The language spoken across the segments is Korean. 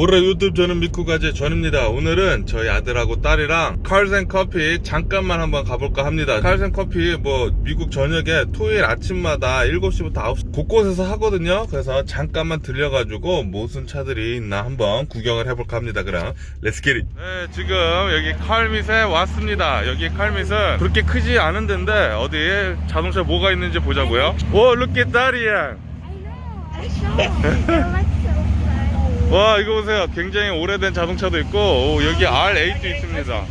올해 유튜브 저는 미쿠가제 전입니다. 오늘은 저희 아들하고 딸이랑 칼센 커피 잠깐만 한번 가볼까 합니다. 칼센 커피 뭐 미국 저녁에 토요일 아침마다 7시부터 9시 곳곳에서 하거든요. 그래서 잠깐만 들려가지고 무슨 차들이 있나 한번 구경을 해볼까 합니다. 그럼 렛츠 기릿. 네, 지금 여기 칼밋에 왔습니다. 여기 칼밋은 그렇게 크지 않은 데인데 어디 자동차 뭐가 있는지 보자고요. 오, I know. I saw. They're like so fun. 와 이거 보세요. 굉장히 오래된 자동차도 있고 오, 여기 R8도 있습니다.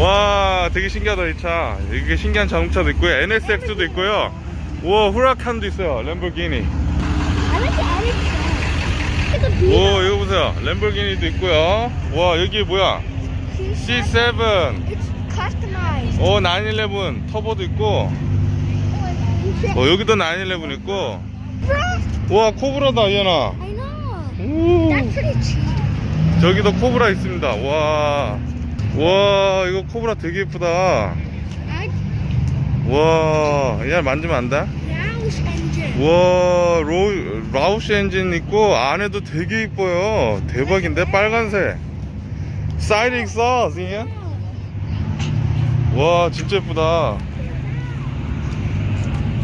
와 되게 신기하다 이 차. 이게 신기한 자동차도 있고요. NSX도 있고요. 와 후라칸도 있어요. 램보기니. 오. 이거 보세요. 램보기니도 있고요. 와 여기 뭐야? C7 It's customized. 오911 터보도 있고. 어 여기도 911 있고 와 코브라다 이현아 I know. 오. That's pretty cheap. 저기도 코브라 있습니다. 와. 와, 이거 코브라 되게 예쁘다. I 와, 야, 만지면 안 돼? Roush engine. 와, 로, 라우시 엔진 있고, 안에도 되게 이뻐요. 대박인데? 빨간색. 사이드 있어, 승희야? 와, 진짜 예쁘다.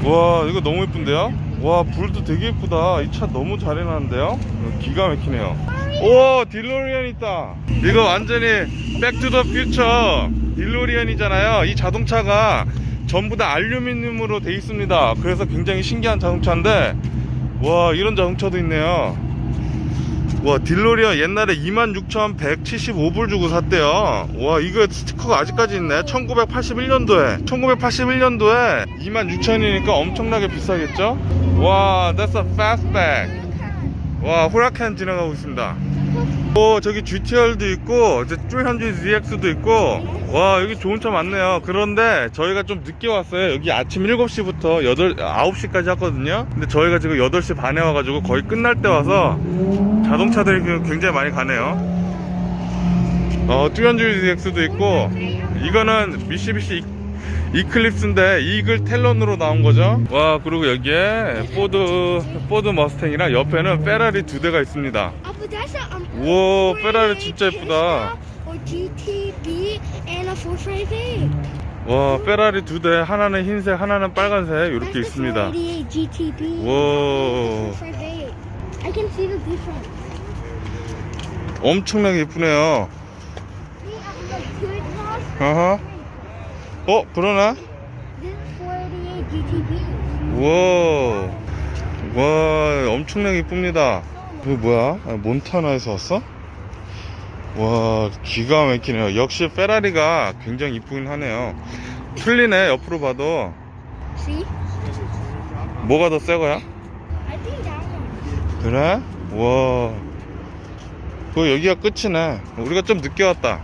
와, 이거 너무 예쁜데요? 와, 불도 되게 예쁘다. 이 차 너무 잘 해놨는데요? 기가 막히네요. 오, 딜로리안 있다. 이거 완전히 백투더 퓨처 딜로리안이잖아요. 이 자동차가 전부 다 알루미늄으로 돼 있습니다. 그래서 굉장히 신기한 자동차인데, 와, 이런 자동차도 있네요. 와 딜로리안 옛날에 26,175불 주고 샀대요. 와 이거 스티커가 아직까지 있네. 1981년도에. 1981년도에 26,000이니까 엄청나게 비싸겠죠? 와 that's a fastback 와 후라칸 지나가고 있습니다. 오 저기 GTR도 있고 이제 300ZX도 있고. 와 여기 좋은 차 많네요. 그런데 저희가 좀 늦게 왔어요. 여기 아침 7시부터 8, 9시까지 하거든요. 근데 저희가 지금 8시 반에 와가지고 거의 끝날 때 와서 자동차들이 굉장히 많이 가네요. 어 300ZX도 있고 이거는 미시비시 이- 이클립스인데 이글 텔런으로 나온 거죠 와 그리고 여기에 포드 포드 머스탱이랑 옆에는 페라리 두 대가 있습니다. 우와, 페라리 진짜 예쁘다. Or GTB and a 458. 와 페라리 두 대 하나는 흰색 하나는 빨간색 이렇게 있습니다 488 GTB. 와 458. I can see the difference. 엄청나게 예쁘네요 exhaust. 어 그러나 This is 488 GTB. 우와 와 엄청나게 이쁩니다 이거 뭐야 아, 몬타나에서 왔어? 와 기가 막히네요 역시 페라리가 굉장히 이쁘긴 하네요 틀리네 옆으로 봐도? 뭐가 더 새 거야? I think that one. 그래? 와. 그 여기가 끝이네. 우리가 좀 늦게 왔다.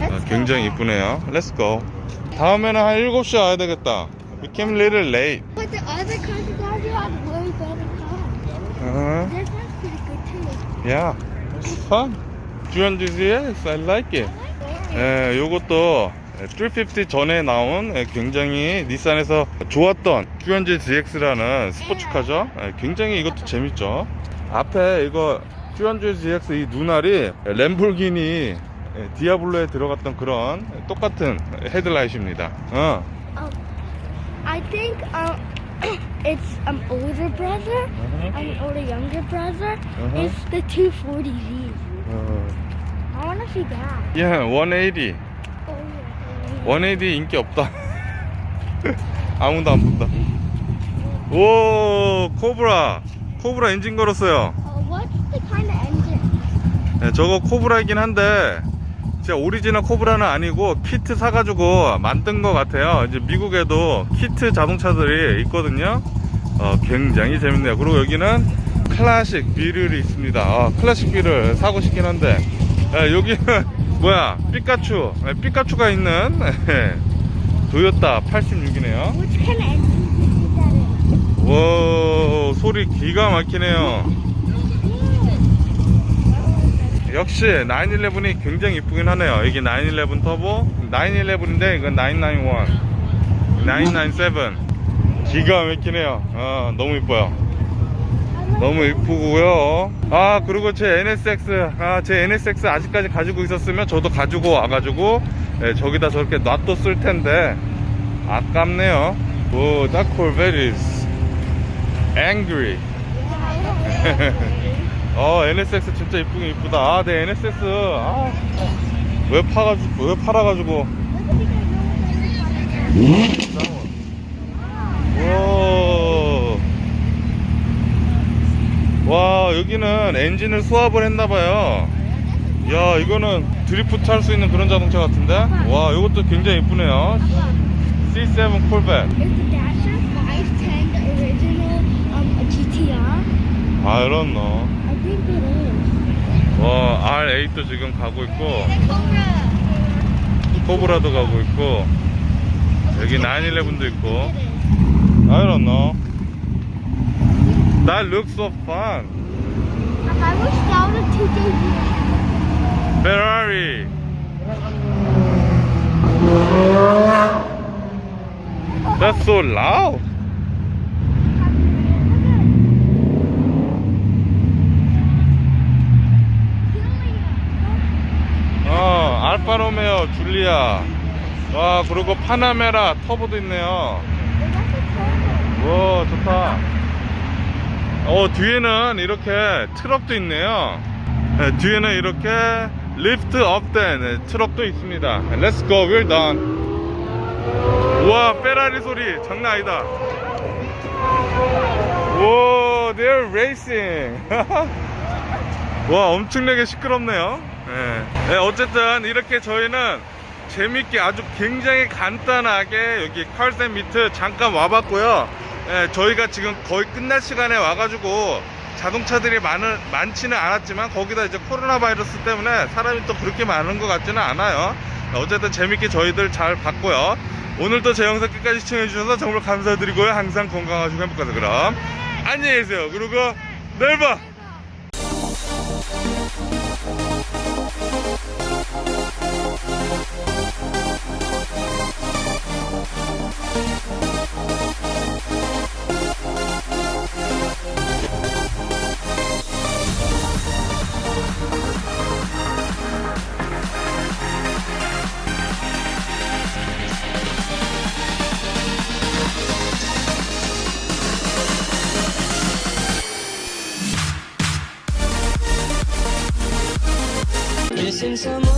아, 굉장히. 이쁘네요. Let's go. 다음에는 한 7시 와야 되겠다. We came a little late. But the other country guys have way better cars. Uh-huh. This one's pretty good too. Yeah. It's fun. 300ZX, I like it. 예, 요것도 350 전에 나온 예, 굉장히 닛산에서 좋았던 300ZX라는 스포츠카죠. 예, 굉장히 이것도 재밌죠. 앞에 이거 300ZX 이 눈알이 램볼기니 예, 디아블로에 들어갔던 그런 똑같은 헤드라이트입니다. 어. Um, I think um, it's an older brother, an older younger brother. Uh-huh. It's the 240Z. 어. I want to see that. 예, 180. Oh, yeah. 180 인기 없다. 아무도 안 본다. 오, 코브라. 코브라 엔진 걸었어요. Uh, what's the kind of engine? 네, 저거 코브라이긴 한데, 진짜 오리지널 코브라는 아니고, 키트 사가지고 만든 것 같아요. 이제 미국에도 키트 자동차들이 있거든요. 어, 굉장히 재밌네요. 그리고 여기는 클래식 비를이 있습니다. 아, 클래식 비를 사고 싶긴 한데, 예, 여기는 뭐야, 피카츄. 예, 피카츄가 있는, 예, 도요타 86이네요. Which kind of engine is that in? 와 소리 기가 막히네요 역시 911이 굉장히 이쁘긴 하네요 이게 911 터보 911인데 이건 991 997 기가 막히네요 어, 너무 이뻐요 너무 이쁘고요. 아 그리고 제 NSX 아 제 NSX 아직까지 가지고 있었으면 저도 가지고 와가지고 예, 저기다 저렇게 놔뒀을 텐데 아깝네요. 오, that Corvette. 어 NSX 진짜 이쁘긴 이쁘다. 아, 내 NSX 아, 왜 파가지고 왜 팔아가지고 와. 와 여기는 엔진을 수압을 했나봐요 야 이거는 드리프트 할 수 있는 그런 자동차 같은데 와 이것도 굉장히 이쁘네요 C7 콜벳 Is the Dasher 510 the original um? 아 이런 너. I. 와 R8도 지금 가고 있고 코브라도 가고 있고 여기 911도 있고 I don't know That looks so fun I wish that was TJ. Ferrari That's so loud 어 알파 로메오 줄리아. 와 그리고 파나메라 터보도 있네요. 와 좋다. 어 뒤에는 이렇게 트럭도 있네요. 네, 뒤에는 이렇게 리프트 업된 네, 트럭도 있습니다. Go we're done. 우와 페라리 소리 장난 아니다. 오 they're racing. 와 엄청나게 시끄럽네요 네. 네, 어쨌든 이렇게 저희는 재밌게 아주 굉장히 간단하게 여기 칼센 미트 잠깐 와봤고요. 예, 저희가 지금 거의 끝날 시간에 와가지고 자동차들이 많은, 많지는 않았지만 거기다 이제 코로나 바이러스 때문에 사람이 또 그렇게 많은 것 같지는 않아요. 어쨌든 재밌게 저희들 잘 봤고요. 오늘도 제 영상 끝까지 시청해주셔서 정말 감사드리고요. 항상 건강하시고 행복하세요. 그럼 안녕히 계세요. 그리고 내일 봐 Somos